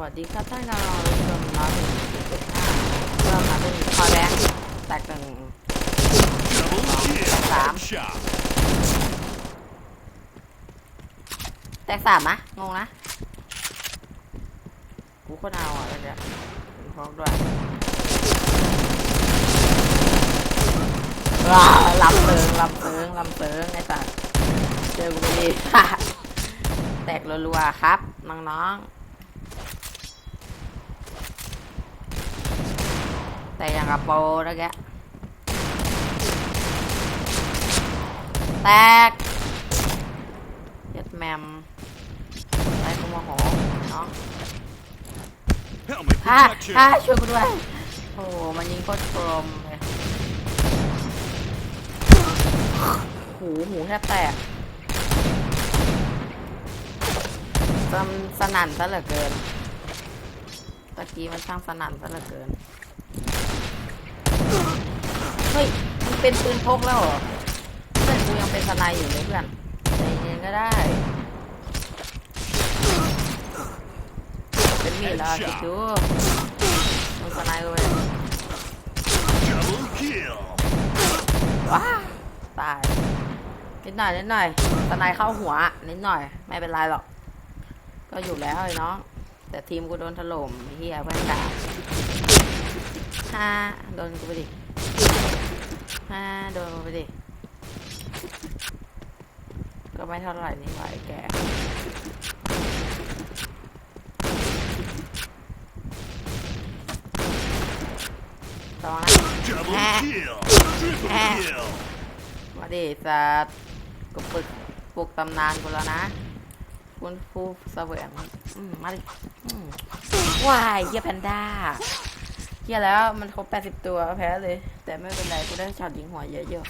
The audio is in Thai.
วัสดีครับท่านกำลังรับชมร้อยหนึ่งจุดเจ็ดห้าเริ่มมาเป็นคอแดงแตกหนึ่ง Double kill. Sam. Headshot. แตกสามนะงงนะกูคนเอาอะแล้วเนี่ยเป็นพร้อมด้วยว้าลำเติงลำเติงลำเติงไอ้สัสเจอกูไม่ดีแตกรัวๆครับน้องๆ แต่อย่างกับโปรนะแกแตกเย็ดแมมไอ้กูโมโหน้อง Helmet ฮ่า protection. ฮ่าช่วยกูด้วย โอ้โหมันยิงโคตรกลมเลยหูหูแทบแตกสนสนั่นซะเหลือเกินตะกี้มันช่างสนั่นซะเหลือเกินเฮ้ยมันเป็นปืนพกแล้วเหรอเพื่อนกูยังเป็นสไนด์อยู่เลยเพื่อนใจเย็นก็ได้ เป็นมีดแล้วคิดดูมึงสไนด์กูไปว้าตายนิดหน่อยนิดหน่อยสไนด์เข้าหัวนิดหน่อย ไม่เป็นไรหรอก ก็อยู่แล้วไอ้น้องแต่ทีมกูโดนถล่มเฮียเพื่อนกาฮ่าโดนกูไปดิ ฮ่าโดนกูไปดิ ก็ไม่เท่าไหร่นี่ไหวแกตอนนะ Double Ah. kill. Triple Ah. kill. มาดิสัตว์กูปลุกปลุกตำนานกูแล้วนะคุณฟูเสวยงอืมมาดิอืมว้ายเฮียแพนด้า เฮียแล้วมันครบ 80 ตัวแพ้เลย แต่ไม่เป็นไรกูได้ช็อตยิงหัวเยอะ